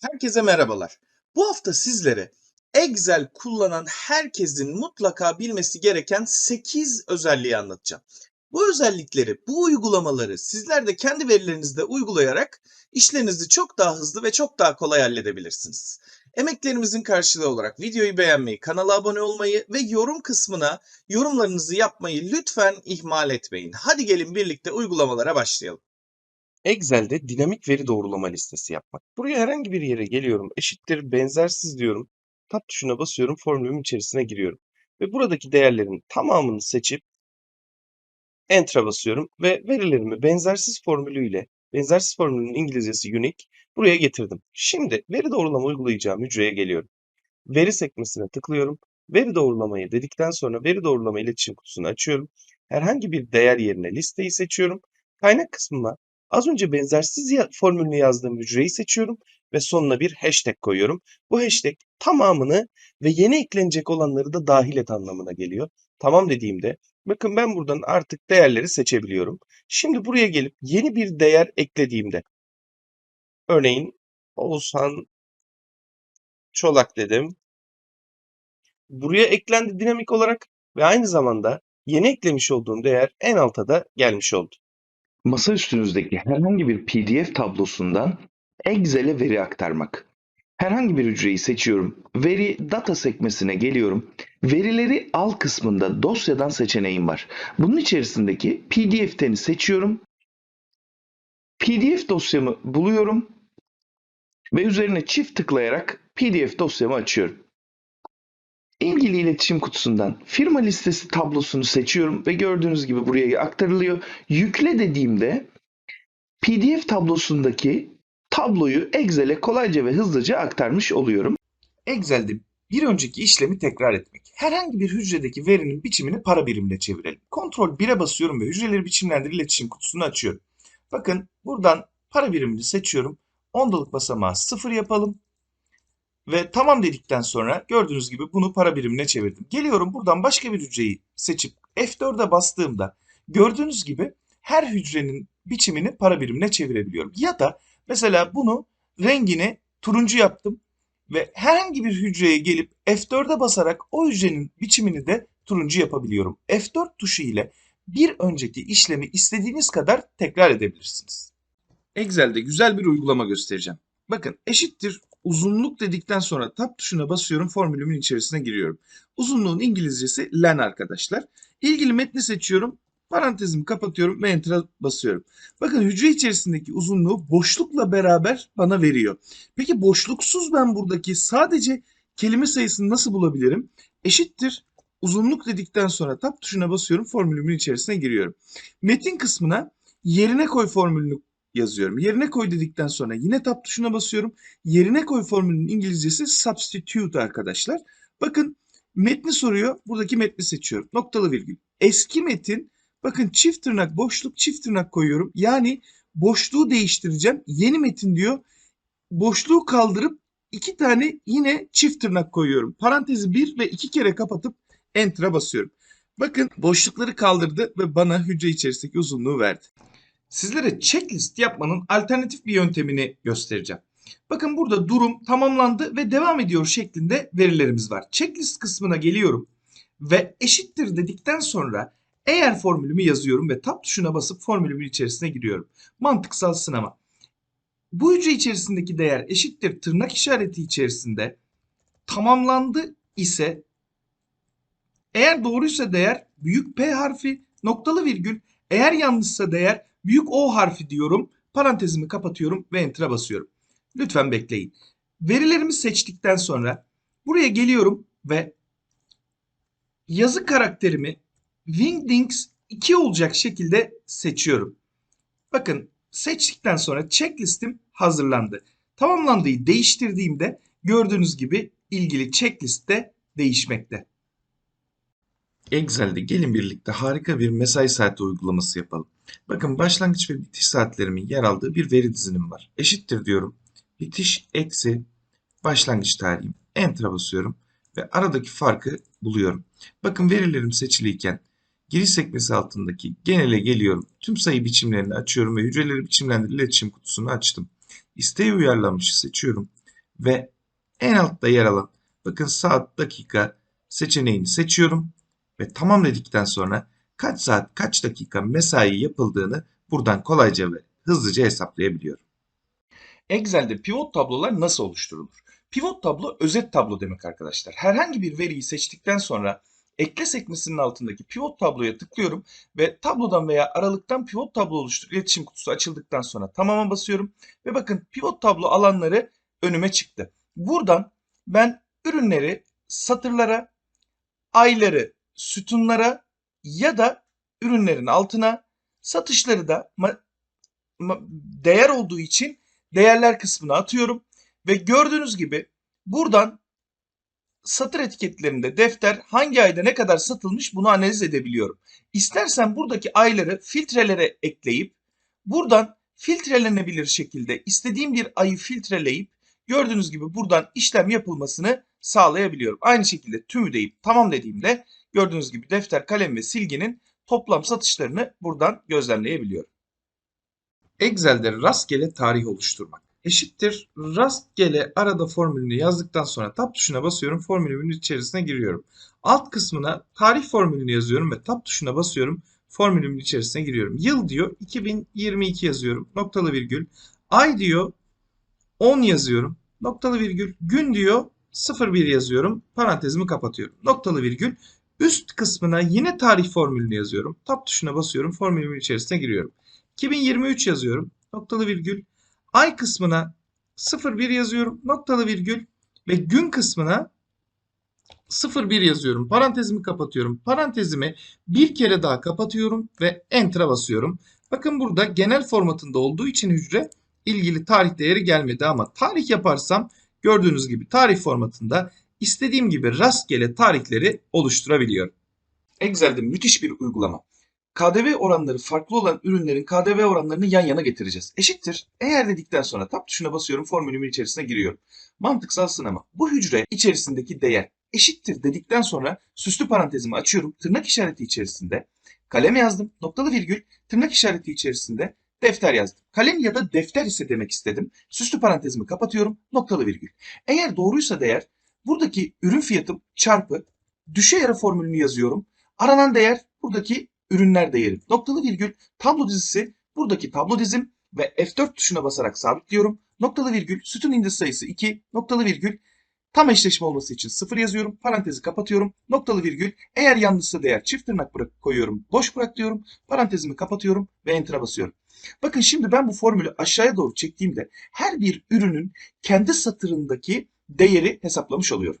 Herkese merhabalar. Bu hafta sizlere Excel kullanan herkesin mutlaka bilmesi gereken 8 özelliği anlatacağım. Bu özellikleri, bu uygulamaları sizler de kendi verilerinizde uygulayarak işlerinizi çok daha hızlı ve çok daha kolay halledebilirsiniz. Emeklerimizin karşılığı olarak videoyu beğenmeyi, kanala abone olmayı ve yorum kısmına yorumlarınızı yapmayı lütfen ihmal etmeyin. Hadi gelin birlikte uygulamalara başlayalım. Excel'de dinamik veri doğrulama listesi yapmak. Buraya herhangi bir yere geliyorum, eşittir benzersiz diyorum. Tab tuşuna basıyorum, formülümün içerisine giriyorum. Ve buradaki değerlerin tamamını seçip Enter'a basıyorum ve verilerimi benzersiz formülüyle, benzersiz formülün İngilizcesi unique, buraya getirdim. Şimdi veri doğrulama uygulayacağım hücreye geliyorum. Veri sekmesine tıklıyorum. Veri doğrulamayı dedikten sonra veri doğrulama iletişim kutusunu açıyorum. Herhangi bir değer yerine listeyi seçiyorum. Kaynak kısmıma Az önce benzersiz formülünü yazdığım hücreyi seçiyorum ve sonuna bir hashtag koyuyorum. Bu hashtag tamamını ve yeni eklenecek olanları da dahil et anlamına geliyor. Tamam dediğimde bakın ben buradan artık değerleri seçebiliyorum. Şimdi buraya gelip yeni bir değer eklediğimde örneğin Oğuzhan Çolak dedim. Buraya eklendi dinamik olarak ve aynı zamanda yeni eklemiş olduğum değer en alta da gelmiş oldu. Masa üstünüzdeki herhangi bir PDF tablosundan Excel'e veri aktarmak. Herhangi bir hücreyi seçiyorum. Veri data sekmesine geliyorum. Verileri al kısmında dosyadan seçeneğim var. Bunun içerisindeki PDF'teni seçiyorum. PDF dosyamı buluyorum ve üzerine çift tıklayarak PDF dosyamı açıyorum. İlgili iletişim kutusundan firma listesi tablosunu seçiyorum ve gördüğünüz gibi buraya aktarılıyor. Yükle dediğimde PDF tablosundaki tabloyu Excel'e kolayca ve hızlıca aktarmış oluyorum. Excel'de bir önceki işlemi tekrar etmek. Herhangi bir hücredeki verinin biçimini para birimine çevirelim. Ctrl 1'e basıyorum ve hücreleri biçimlendir iletişim kutusunu açıyorum. Bakın buradan para birimini seçiyorum. Ondalık basamağı 0 yapalım. Ve tamam dedikten sonra gördüğünüz gibi bunu para birimine çevirdim. Geliyorum buradan başka bir hücreyi seçip F4'e bastığımda gördüğünüz gibi her hücrenin biçimini para birimine çevirebiliyorum. Ya da mesela bunu rengini turuncu yaptım ve herhangi bir hücreye gelip F4'e basarak o hücrenin biçimini de turuncu yapabiliyorum. F4 tuşu ile bir önceki işlemi istediğiniz kadar tekrar edebilirsiniz. Excel'de güzel bir uygulama göstereceğim. Bakın eşittir uzunluk dedikten sonra tab tuşuna basıyorum formülümün içerisine giriyorum. Uzunluğun İngilizcesi len arkadaşlar. İlgili metni seçiyorum. Parantezimi kapatıyorum ve enter'a basıyorum. Bakın hücre içerisindeki uzunluğu boşlukla beraber bana veriyor. Peki boşluksuz ben buradaki sadece kelime sayısını nasıl bulabilirim? Eşittir uzunluk dedikten sonra tab tuşuna basıyorum formülümün içerisine giriyorum. Metin kısmına yerine koy formülünü yazıyorum. Yerine koy dedikten sonra yine tab tuşuna basıyorum. Yerine koy formülünün İngilizcesi substitute arkadaşlar. Bakın metni soruyor. Buradaki metni seçiyorum. Noktalı virgül. Eski metin bakın çift tırnak boşluk çift tırnak koyuyorum. Yani boşluğu değiştireceğim. Yeni metin diyor. Boşluğu kaldırıp iki tane yine çift tırnak koyuyorum. Parantezi bir ve iki kere kapatıp enter'a basıyorum. Bakın boşlukları kaldırdı ve bana hücre içerisindeki uzunluğu verdi sizlere checklist yapmanın alternatif bir yöntemini göstereceğim. Bakın burada durum tamamlandı ve devam ediyor şeklinde verilerimiz var. Checklist kısmına geliyorum ve eşittir dedikten sonra eğer formülümü yazıyorum ve tab tuşuna basıp formülümün içerisine giriyorum. Mantıksal sınama. Bu hücre içerisindeki değer eşittir tırnak işareti içerisinde tamamlandı ise eğer doğruysa değer büyük P harfi noktalı virgül eğer yanlışsa değer Büyük O harfi diyorum. Parantezimi kapatıyorum ve Enter'a basıyorum. Lütfen bekleyin. Verilerimi seçtikten sonra buraya geliyorum ve yazı karakterimi Wingdings 2 olacak şekilde seçiyorum. Bakın seçtikten sonra checklistim hazırlandı. Tamamlandığı değiştirdiğimde gördüğünüz gibi ilgili checklist de değişmekte. Excel'de gelin birlikte harika bir mesai saati uygulaması yapalım. Bakın başlangıç ve bitiş saatlerimin yer aldığı bir veri dizilim var. Eşittir diyorum. Bitiş eksi başlangıç tarihim. Enter'a basıyorum ve aradaki farkı buluyorum. Bakın verilerim seçiliyken giriş sekmesi altındaki genele geliyorum. Tüm sayı biçimlerini açıyorum ve hücreleri biçimlendir iletişim kutusunu açtım. İsteğe uyarlanmışı seçiyorum. ve en altta yer alan bakın saat dakika seçeneğini seçiyorum ve tamam dedikten sonra kaç saat kaç dakika mesai yapıldığını buradan kolayca ve hızlıca hesaplayabiliyorum. Excel'de pivot tablolar nasıl oluşturulur? Pivot tablo özet tablo demek arkadaşlar. Herhangi bir veriyi seçtikten sonra ekle sekmesinin altındaki pivot tabloya tıklıyorum ve tablodan veya aralıktan pivot tablo oluştur iletişim kutusu açıldıktan sonra tamama basıyorum ve bakın pivot tablo alanları önüme çıktı. Buradan ben ürünleri satırlara, ayları sütunlara ya da ürünlerin altına, satışları da değer olduğu için değerler kısmına atıyorum ve gördüğünüz gibi buradan satır etiketlerinde defter hangi ayda ne kadar satılmış bunu analiz edebiliyorum. İstersen buradaki ayları filtrelere ekleyip buradan filtrelenebilir şekilde istediğim bir ayı filtreleyip gördüğünüz gibi buradan işlem yapılmasını sağlayabiliyorum. Aynı şekilde tümü deyip tamam dediğimde gördüğünüz gibi defter, kalem ve silginin toplam satışlarını buradan gözlemleyebiliyorum. Excel'de rastgele tarih oluşturmak eşittir. Rastgele arada formülünü yazdıktan sonra tab tuşuna basıyorum. Formülümün içerisine giriyorum. Alt kısmına tarih formülünü yazıyorum ve tab tuşuna basıyorum. Formülümün içerisine giriyorum. Yıl diyor 2022 yazıyorum. Noktalı virgül. Ay diyor 10 yazıyorum. Noktalı virgül. Gün diyor 01 yazıyorum. Parantezimi kapatıyorum. Noktalı virgül. Üst kısmına yine tarih formülünü yazıyorum. Tab tuşuna basıyorum. Formülümün içerisine giriyorum. 2023 yazıyorum. Noktalı virgül. Ay kısmına 01 yazıyorum. Noktalı virgül. Ve gün kısmına 01 yazıyorum. Parantezimi kapatıyorum. Parantezimi bir kere daha kapatıyorum ve Enter'a basıyorum. Bakın burada genel formatında olduğu için hücre ilgili tarih değeri gelmedi ama tarih yaparsam gördüğünüz gibi tarih formatında istediğim gibi rastgele tarihleri oluşturabiliyorum. Excel'de müthiş bir uygulama. KDV oranları farklı olan ürünlerin KDV oranlarını yan yana getireceğiz. Eşittir. Eğer dedikten sonra tab tuşuna basıyorum formülümün içerisine giriyorum. Mantıksal sınama. Bu hücre içerisindeki değer eşittir dedikten sonra süslü parantezimi açıyorum. Tırnak işareti içerisinde kalem yazdım. Noktalı virgül tırnak işareti içerisinde defter yazdım. Kalem ya da defter ise demek istedim. Süslü parantezimi kapatıyorum. Noktalı virgül. Eğer doğruysa değer buradaki ürün fiyatım çarpı düşe yarı formülünü yazıyorum. Aranan değer buradaki ürünler değeri. Noktalı virgül tablo dizisi buradaki tablo dizim ve F4 tuşuna basarak sabitliyorum. Noktalı virgül sütun indiz sayısı 2 noktalı virgül tam eşleşme olması için 0 yazıyorum. Parantezi kapatıyorum. Noktalı virgül eğer yanlışsa değer çift tırnak bırak koyuyorum. Boş bırak diyorum. Parantezimi kapatıyorum ve enter'a basıyorum. Bakın şimdi ben bu formülü aşağıya doğru çektiğimde her bir ürünün kendi satırındaki değeri hesaplamış oluyorum.